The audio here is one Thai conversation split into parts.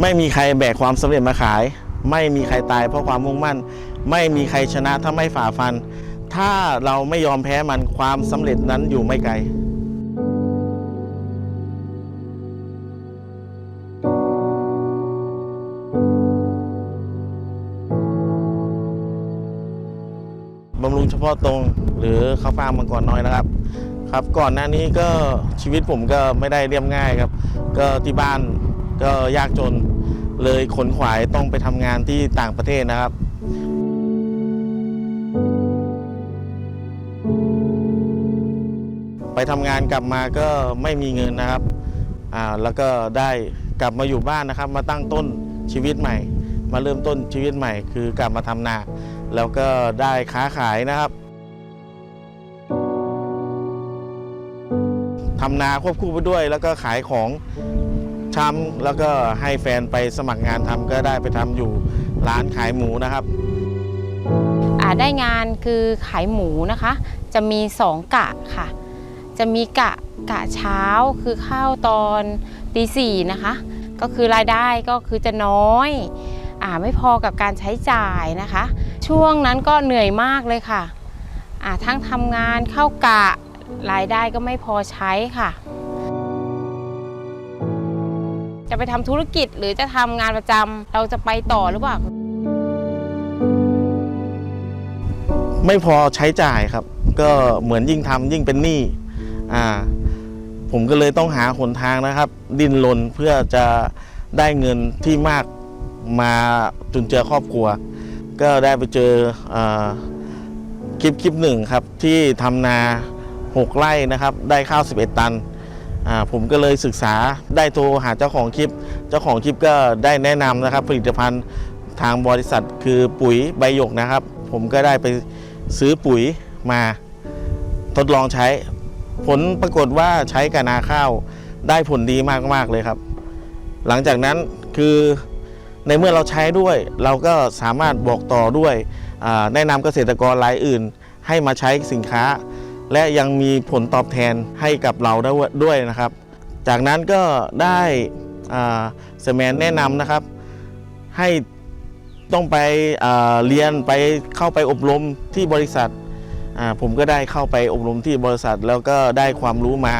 ไม่มีใครแบกความสำเร็จมาขาย ไม่มีใครตายเพราะความมุ่งมั่น ไม่มีใครชนะถ้าไม่ฝ่าฟัน ถ้าเราไม่ยอมแพ้มันความสำเร็จนั้นอยู่ไม่ไกลบำรุงเฉพาะตรงหรือข้าวฟ่างมังกรน้อยนะครับ ครับก่อนหน้านี้ก็ชีวิตผมก็ไม่ได้เรียบง่ายครับ ก็ที่บ้าน ก็ยากจนเลยขนขวายต้องไปทำงานที่ต่างประเทศนะครับไปทำงานกลับมาก็ไม่มีเงินนะครับ อ่า แล้วก็ได้กลับมาอยู่บ้านนะครับ มาตั้งต้นชีวิตใหม่ มาเริ่มต้นชีวิตใหม่ คือกลับมาทำนา แล้วก็ได้ค้าขายนะครับทำนาควบคู่ไปด้วย แล้วก็ขายของ ชำแล้วก็ให้แฟนไปสมัครงานทำก็ได้ไปทำอยู่ร้านขายหมูนะครับได้งานคือขายหมูนะคะ จะมี2กะค่ะ จะมีกะกะเช้าคือเข้าตอนตีสี่นะคะ ก็คือรายได้ก็คือจะน้อยอ่าไม่พอกับการใช้จ่ายนะคะ ช่วงนั้นก็เหนื่อยมากเลยค่ะอ่าทั้งทำงานเข้ากะรายได้ก็ไม่พอใช้ค่ะ จะไปทำธุรกิจหรือจะทำงานประจำเราจะไปต่อหรือเปล่า ไม่พอใช้จ่ายครับ ก็เหมือนยิ่งทำยิ่งเป็นหนี้อ่าผมก็เลยต้องหาหนทางนะครับ ดิ้นรนเพื่อจะได้เงินที่มากมาจุนเจือครอบครัว ก็ได้ไปเจออคลิปคลิปหนึ่งครับที่ทำนา 6 ไร่นะครับ ได้ข้าว 11 ตัน ผมก็เลยศึกษาได้โทรหาเจ้าของคลิป เจ้าของคลิปก็ได้แนะนำนะครับ ผลิตภัณฑ์ทางบริษัทคือปุ๋ยใบหยกนะครับ ผมก็ได้ไปซื้อปุ๋ยมาทดลองใช้ ผลปรากฏว่าใช้กับนาข้าวได้ผลดีมากๆเลยครับ หลังจากนั้นคือในเมื่อเราใช้ด้วย เราก็สามารถบอกต่อด้วยแนะนำเกษตรกรรายอื่น ให้มาใช้สินค้า และยังมีผลตอบแทนให้กับเราด้วยนะครับ จากนั้นก็ได้เซแมนแนะนำนะครับ ให้ต้องไปเรียนไปเข้าไปอบรมที่บริษัท ผมก็ได้เข้าไปอบรมที่บริษัท แล้วก็ได้ความรู้มา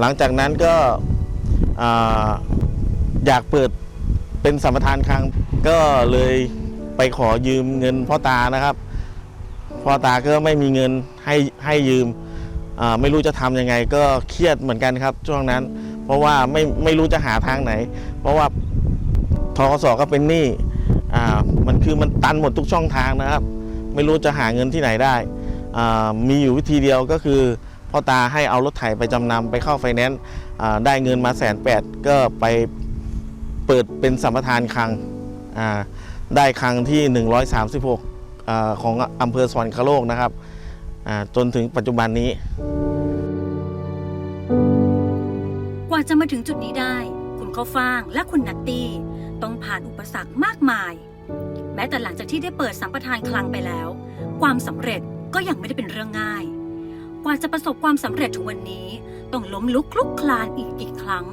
หลังจากนั้นก็อ่าอยากเปิดเป็นสัมปทานคลังก็เลยไปขอยืมเงินพ่อตานะครับ พ่อตาก็ไม่มีเงินให้ให้ยืมไม่รู้จะทำยังไงก็เครียดเหมือนกันครับ ช่วงนั้น เพราะว่าไม่ไม่รู้จะหาทางไหน เพราะว่าทกสก็เป็นหนี้อ่ามันคือมันตันหมดทุกช่องทางนะครับ ไม่รู้จะหาเงินที่ไหนได้อ่ามีอยู่วิธีเดียวก็คือพ่อตาให้เอารถไถไปจำนำไปเข้าไฟแนนซ์ได้เงินมาแสนแปดก็ไปเปิดเป็นสัมปทานคลังได้คลังที่ 136อ่า ของอำเภอสวรรคโลกนะครับจนถึงปัจจุบันนี้ กว่าจะมาถึงจุดนี้ได้ คุณข้าวฟ่างและคุณนัตตี้ต้องผ่านอุปสรรคมากมาย แม้แต่หลังจากที่ได้เปิดสัมปทานคลังไปแล้ว ความสำเร็จก็ยังไม่ได้เป็นเรื่องง่าย กว่าจะประสบความสำเร็จถึงวันนี้ ต้องล้มลุกคลุกคลานอีกกี่ครั้ง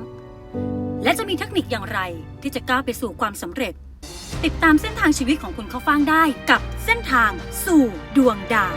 และจะมีเทคนิคอย่างไรที่จะก้าวไปสู่ความสำเร็จ ติดตามเส้นทางชีวิตของคุณข้าฟ่างได้กับเส้นทางสู่ดวงดาว